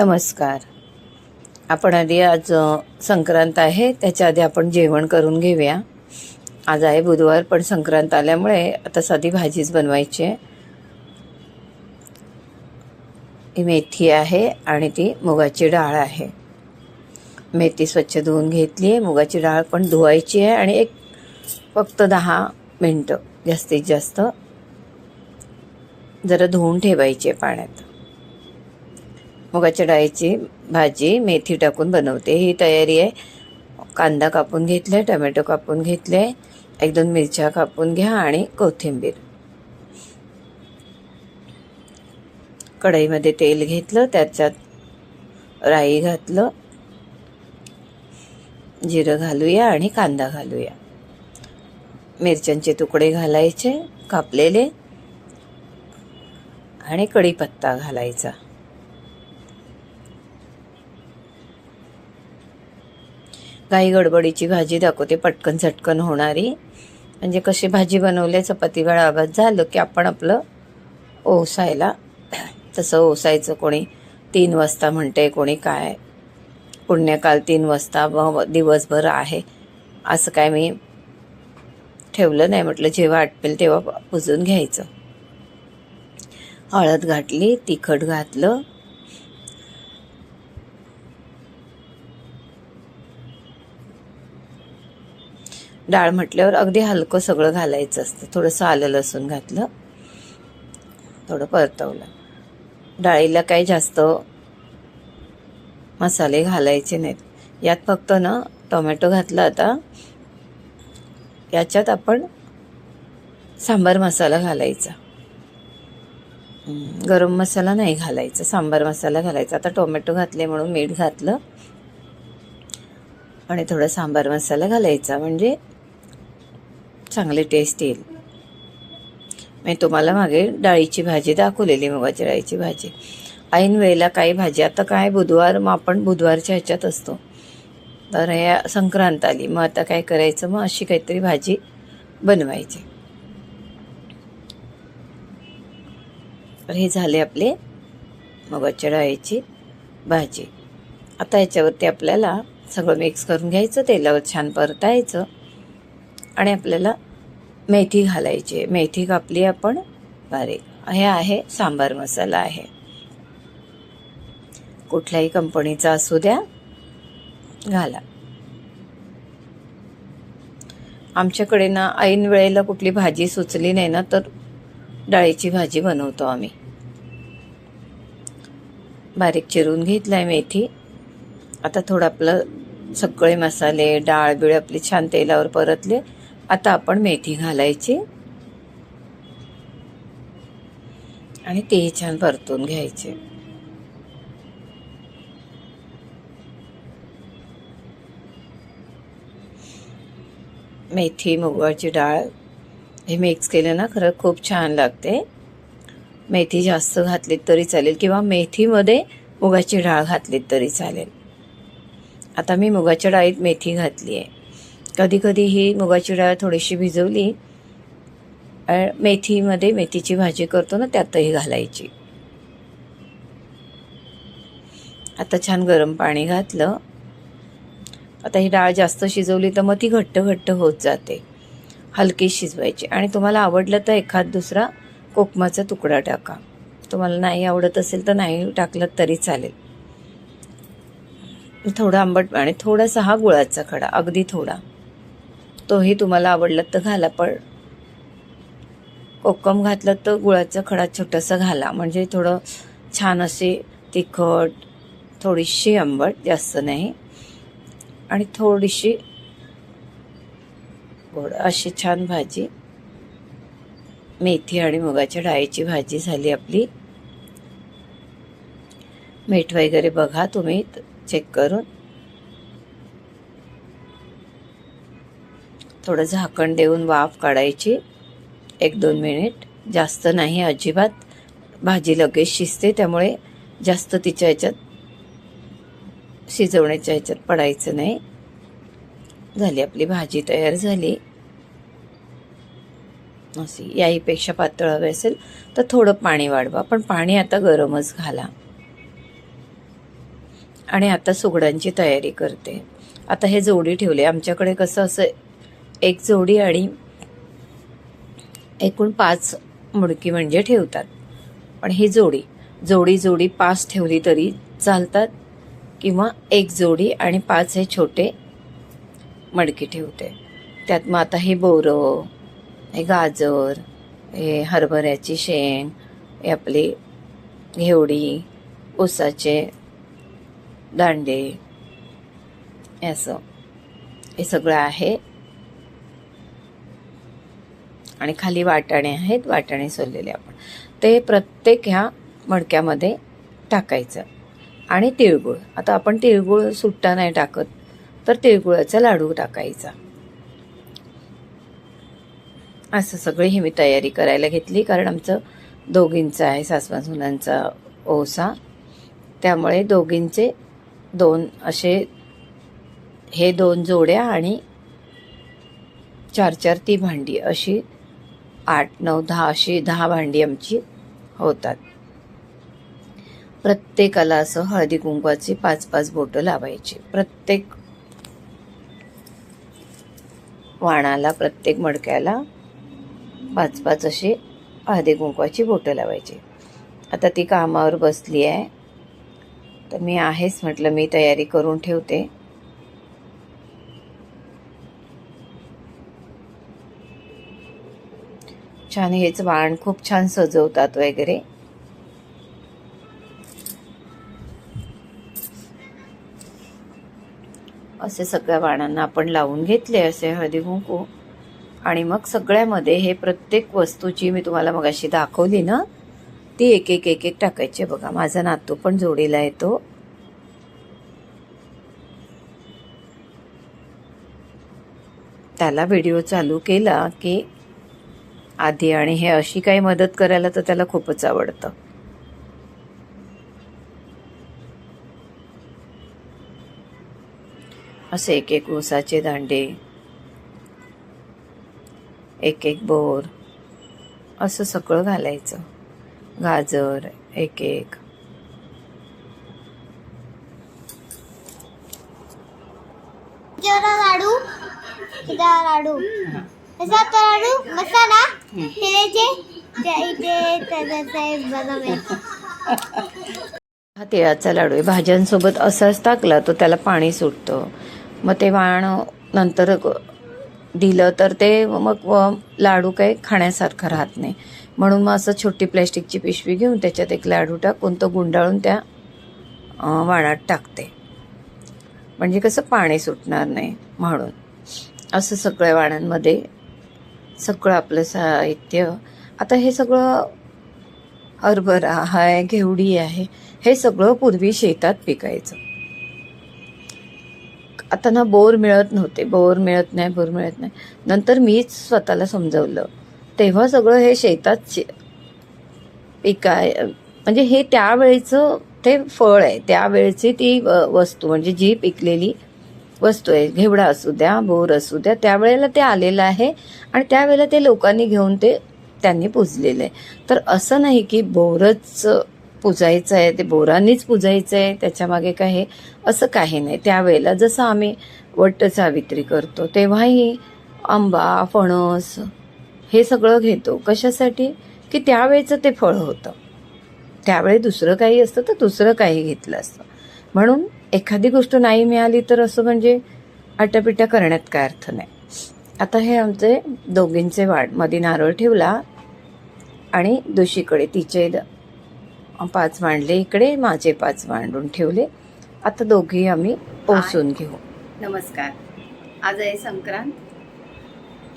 नमस्कार. आपण आधी आज संक्रांत आहे त्याच्या आधी आपण जेवण करून घेऊया. आज आहे बुधवार पण संक्रांत आल्यामुळे आता साधी भाजीच बनवायची आहे. ही मेथी आहे आणि ती मुगाची डाळ आहे. मेथी स्वच्छ धुवून घेतली आहे. मुगाची डाळ पण धुवायची आहे आणि एक फक्त दहा मिनटं जास्तीत जास्त जरा धुवून ठेवायची आहे पाण्यात. मुगाच्या डाळीची भाजी मेथी टाकून बनवते. ही तयारी आहे. कांदा कापून घेतले टमॅटो कापून घेतले एक दोन मिरच्या कापून घ्या आणि कोथिंबीर. कढईमध्ये तेल घेतलं त्याच्यात राई घातलं जिरं घालूया आणि कांदा घालूया. मिरच्यांचे तुकडे घालायचे कापलेले आणि कढीपत्ता घालायचा. काही गडबडीची भाजी दाखवते पटकन झटकन होणारी. म्हणजे कशी भाजी बनवली चपाती वेळा आवाज झालं की आपण आपलं ओसायला. तसं ओसायचं कोणी तीन वाजता म्हणते कोणी काय. पुण्यकाल तीन वाजता व दिवसभर आहे. असं काय मी ठेवलं नाही म्हटलं जेव्हा आटपेल तेव्हा पुजून घ्यायचं. हळद घातली तिखट घातलं. डाळ म्हटल्यावर अगदी हलकं सगळं घालायचं असतं. थोडंसं आलं लसूण घातलं. थोडं परतवलं. डाळीला काही जास्त मसाले घालायचे नाहीत. यात फक्त ना टोमॅटो घातला आता. याच्यात आपण सांबार मसाला घालायचा. गरम मसाला नाही घालायचा. सांबार मसाला घालायचा. आता टोमॅटो घातले म्हणून मीठ घातलं. आणि थोडा सांबार मसाला घालायचा. म्हणजे चांगली टेस्ट येईल. मी तुम्हाला मागे डाळीची भाजी दाखवलेली मुगाच्या डाळीची भाजी. ऐन वेळेला काही भाजी आता काय बुधवार मग आपण बुधवारच्या ह्याच्यात असतो. तर ह्या संक्रांत आली मग आता काय करायचं? मग अशी काहीतरी भाजी बनवायची. तर हे झाले आपले मुगाच्या डाळीची भाजी. आता याच्यावरती आपल्याला सगळं मिक्स करून घ्यायचं तेलावर छान परतायचं. आणि आपल्याला मेथी घालायची आहे. मेथी कापली आपण. बारीक. हे आहे सांबार मसाला आहे. कुठल्याही कंपनीचा असू द्या घाला. आमच्याकडे ना ऐन वेळेला कुठली भाजी सुचली नाही ना तर डाळीची भाजी बनवतो आम्ही. बारीक चिरून घेतलाय मेथी. आता थोडं आपलं सगळे मसाले डाळ बिळ आपली छान तेलावर परतले. आता आपण मेथी घालायची. आणि तेही छान परतून घ्यायचे. मेथी मुगाची डाळ हे मिक्स केलं ना खरं खूप छान लागते. मेथी जास्त घातलीत तरी चालेल किंवा मेथीमध्ये मुगाची डाळ घातलीत तरी चालेल. आता मी मुगाच्या डाळीत मेथी घातली आहे कधी कधी ही मुगाची डाळ थोडीशी भिजवली. मेथीमध्ये मेथीची भाजी करतो ना त्यातही घालायची. आता छान गरम पाणी घातलं. आता ही डाळ जास्त शिजवली तर मग ती घट्ट घट्ट होत जाते. हलकी शिजवायची. आणि तुम्हाला आवडलं तर एखाद दुसरा कोकमाचा तुकडा टाका. तुम्हाला नाही आवडत असेल तर नाही टाकलं तरी चालेल. थोडं आंबट आणि थोडासा हा गुळाचा खडा अगदी थोडा. तोही तुम्हाला आवडला तर घाला पण कोकम घातलं तर गुळाचा खडा छोटासा घाला. म्हणजे थोडं छान असे तिखट थोडीशी आंबट जास्त नाही. आणि थोडीशी गोड अशी छान भाजी. मेथी आणि मुगाच्या डाळीची भाजी झाली आपली. मीठ वगैरे बघा तुम्ही चेक करून. थोडं झाकण देऊन वाफ काढायची. एक दोन मिनिट. जास्त नाही अजिबात. भाजी लगेच शिजते त्यामुळे जास्त तिच्या ह्याच्यात शिजवण्याच्या ह्याच्यात पडायचं नाही. झाली आपली भाजी तयार झाली. अशी याहीपेक्षा पातळ हवे असेल तर थोडं पाणी वाढवा पण पाणी आता गरमच घाला. आणि आता सुगडांची तयारी करते. आता हे जोडी ठेवले. आमच्याकडे कसं असं एक जोडी आणि एकूण पाच मुडकी म्हणजे ठेवतात. पण ही जोडी जोडी जोडी पाच ठेवली तरी चालतात किंवा एक जोडी आणि पाच हे छोटे मडकी ठेवते. त्यात मग आता हे बोरं हे गाजर हे हरभऱ्याची शेंग हे आपली घेवडी ऊसाचे दांडे असं हे सगळं आहे. आणि खाली वाटाणे आहेत वाटाणे सोललेले आपण. ते प्रत्येक ह्या मडक्यामध्ये टाकायचं. आणि तिळगुळ. आता आपण तिळगुळ सुट्टा नाही टाकत तर तिळगुळाचा लाडू टाकायचा. असं सगळी ही मी तयारी करायला घेतली कारण आमचं दोघींचं आहे सासवासुनांचा ओसा. त्यामुळे दोघींचे दोन असे हे दोन जोड्या आणि चार चार ती भांडी अशी आठ नऊ दहा अशी दहा भांडी आमची होतात. प्रत्येकाला असं हळदी कुंकवाची पाच पाच बोटं लावायची. प्रत्येक वाणाला प्रत्येक मडक्याला पाच पाच अशी हळदी कुंकवाची बोटं लावायची. आता ती कामावर बसली आहे तर मी आहेच म्हटलं मी तयारी करून ठेवते. छान हेच वाण खूप छान सजवतात वगैरे. असे सगळ्या वाणांना आपण लावून घेतले असे हळदी कुंकू. आणि मग सगळ्यामध्ये हे प्रत्येक वस्तूची मी तुम्हाला मगाशी दाखवली ना ती एक एक एक एक टाकायची. बघा माझा नातू पण जोडीला येतो त्याला व्हिडिओ चालू केला की आधी आणि हे अशी काही मदत करायला तर त्याला खूपच आवडतं. असे एक एक ऊसाचे दांडे एक एक बोर असं सगळं घालायचं. गाजर एक एक. जरा लाडू लाडू. असा तो मसाला ठेवायचे हा तिळाचा लाडू आहे. भाज्यांसोबत असाच टाकला तर त्याला पाणी सुटतं. मग ते वाण नंतर दिलं तर ते मग लाडू काही खाण्यासारखं राहत नाही. म्हणून मग असं छोटी प्लॅस्टिकची पिशवी घेऊन त्याच्यात एक लाडू टाकून तो गुंडाळून त्या वाणात टाकते. म्हणजे कसं पाणी सुटणार नाही म्हणून. असं सगळ्या वाणांमध्ये सगळं आपलं साहित्य. आता हे सगळं हरभरा आहे घेवडी आहे हे सगळं पूर्वी शेतात पिकायचं. आता ना बोर मिळत नव्हते बोर मिळत नाही बोर मिळत नाही. नंतर मीच स्वतःला समजवलं. तेव्हा सगळं हे शेतात शे- पिकाय म्हणजे हे त्यावेळेचं ते फळ आहे. त्यावेळेची ती व- वस्तू म्हणजे जी पिकलेली वस्तू आहे. घेवडा असू द्या बोर असू द्या त्यावेळेला ते आलेलं आहे आणि त्यावेळेला ते लोकांनी घेऊन ते त्यांनी पुजलेलं आहे. तर असं नाही की बोरच पुजायचं आहे ते बोरांनीच पुजायचं आहे त्याच्यामागे काय हे असं काही नाही. त्यावेळेला जसं आम्ही वट सावित्री करतो तेव्हाही आंबा फणस हे सगळं घेतो. कशासाठी? की त्यावेळेचं ते फळ होतं. त्यावेळी दुसरं काही असतं तर दुसरं काही घेतलं असतं. म्हणून एखादी गोष्ट नाही मिळाली तर असं म्हणजे आटापिटा करण्यात काय अर्थ नाही. आता हे आमचे दोघींचे वाढ. मध्ये नारळ ठेवला आणि दुशीकडे तिचे पाच मांडले इकडे माझे पाच मांडून ठेवले. आता दोघी आम्ही ओसून घेऊ. नमस्कार. आज आहे संक्रांत.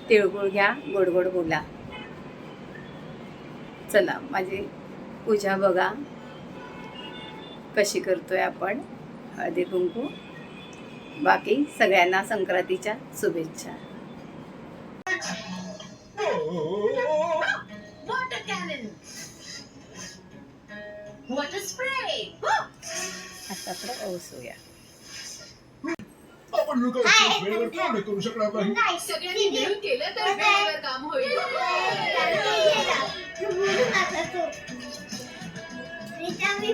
तिळगुळ घ्या गोड गोड बोला. चला माझी पूजा बघा. कशी करतोय आपण? हळदी कुंकू बाकी सगळ्यांना संक्रांतीच्या शुभेच्छा. आता आपण करू शकणार नाही सगळ्यांनी मिळून केलं तर काम होईल मी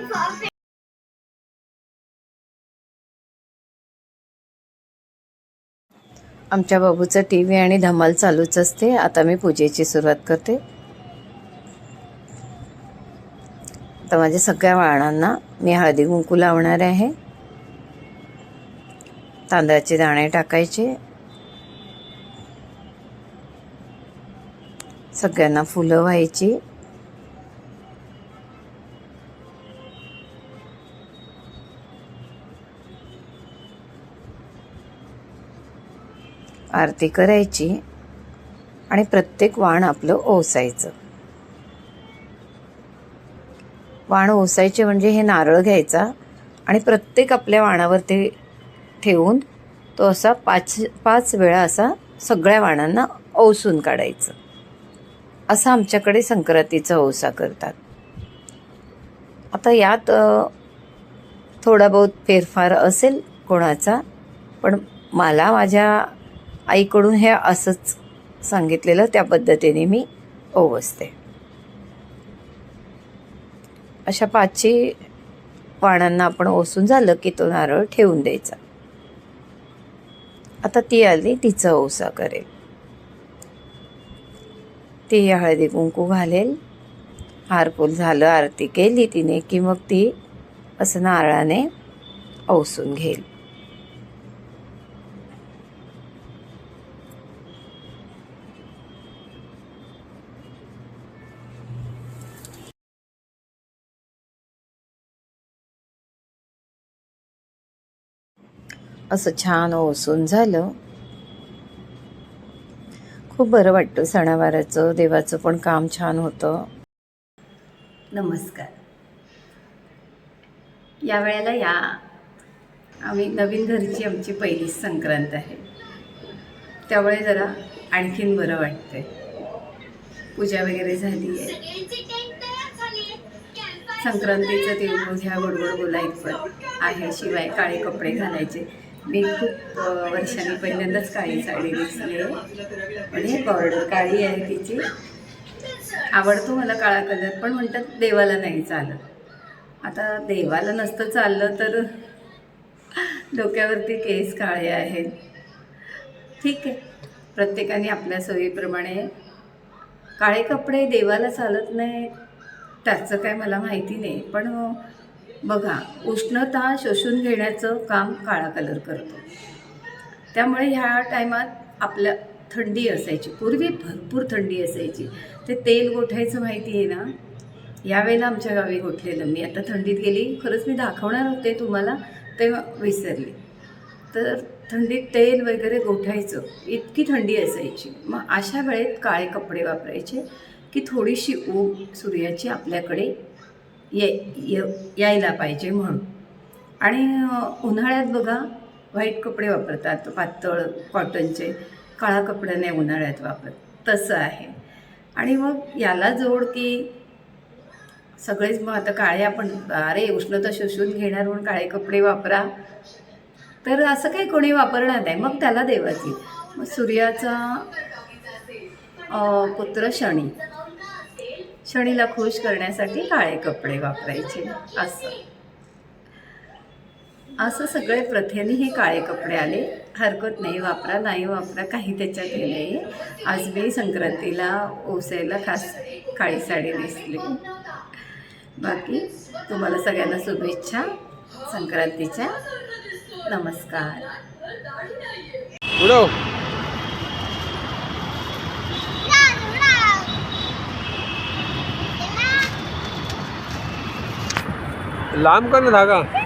आमच्या बाबूचं टी व्ही आणि धमाल चालूच असते. आता मी पूजेची सुरुवात करते. आता माझ्या सगळ्या वाळणांना मी हळदी कुंकू लावणार आहे. तांदळाचे दाणे टाकायचे. सगळ्यांना फुलं व्हायची. आरती करायची आणि प्रत्येक वाण आपलं ओसायचं. वाण ओसायचे म्हणजे हे नारळ घ्यायचा आणि प्रत्येक आपल्या वाणावरती ठेवून तो असा पाच पाच वेळा असा सगळ्या वाणांना ओसून काढायचं. असं आमच्याकडे संक्रांतीचा ओसा करतात. आता यात थोडा बहुत फेरफार असेल कोणाचा पण मला माझ्या आईकडून हे असंच सांगितलेलं त्या पद्धतीने मी ओवसते. अशा पाचही पानांना आपण ओसून झालं की तो नारळ ठेवून द्यायचा. आता ती आली तिचा ओसा करेल. ती हळदी कुंकू घालेल. हारपूल झालं आरती केली तिने की मग ती असं नारळाने ओसून घेईल. असं छान ओसून झालं. खूप बरं वाटतं सणावाराचं देवाचं पण काम छान होतं. नमस्कार. या वेळेला या. आम्ही नवीन घरची आमची पहिलीच संक्रांत आहे. त्यामुळे जरा आणखीन बरं वाटतंय. पूजा वगैरे झाली आहे. संक्रांतीचं ते ह्या गोडगोड बोलायचं आहे. शिवाय काळे कपडे घालायचे. मी खूप वर्षांनी पहिल्यांदाच काळी साडी दिसली आहे. आणि बॉर्डर काळी आहे तिची. आवडतो मला काळा कलर पण म्हणतात देवाला नाही चालत. आता देवाला नसतं चाललं तर डोक्यावरती केस काळे आहेत. ठीक आहे. प्रत्येकाने आपल्या सोयीप्रमाणे काळे कपडे देवाला चालत नाही त्याचं काय मला माहिती नाही. पण बघा उष्णता शोषून घेण्याचं काम काळा कलर करतो. त्यामुळे ह्या टायमात आपल्या थंडी असायची. पूर्वी भरपूर थंडी असायची. ते तेल गोठायचं माहिती आहे ना? यावेळेला आमच्या गावी गोठलेलं. मी आता थंडीत गेली. खरंच मी दाखवणार होते तुम्हाला ते विसरले. तर थंडीत तेल वगैरे गोठायचं इतकी थंडी असायची. मग अशा वेळेत काळे कपडे वापरायचे की थोडीशी ऊब सूर्याची आपल्याकडे ये य यायला पाहिजे म्हणून. आणि उन्हाळ्यात बघा व्हाईट कपडे वापरतात पातळ कॉटनचे काळा कपडा नाही उन्हाळ्यात वापरत तसं आहे. आणि मग याला जोड की सगळेच मग आता काळे आपण अरे उष्णता शोषून घेणार म्हणून काळे कपडे वापरा. तर असं काही कोणी वापरणार नाही मग त्याला देवाची. मग सूर्याचा पुत्र शनी. शनीला खुश करण्यासाठी काळे कपडे वापरायचे. असं. असं सगळे प्रथेने हे काळे कपडे आले. हरकत नाही वापरा नाही वापरा काही त्याच्यात हे नाही. आज मी संक्रांतीला ओसायला खास काळी साडी नेसली. बाकी तुम्हाला सगळ्यांना शुभेच्छा. संक्रांतीच्या नमस्कार. लांब कर ना धागा.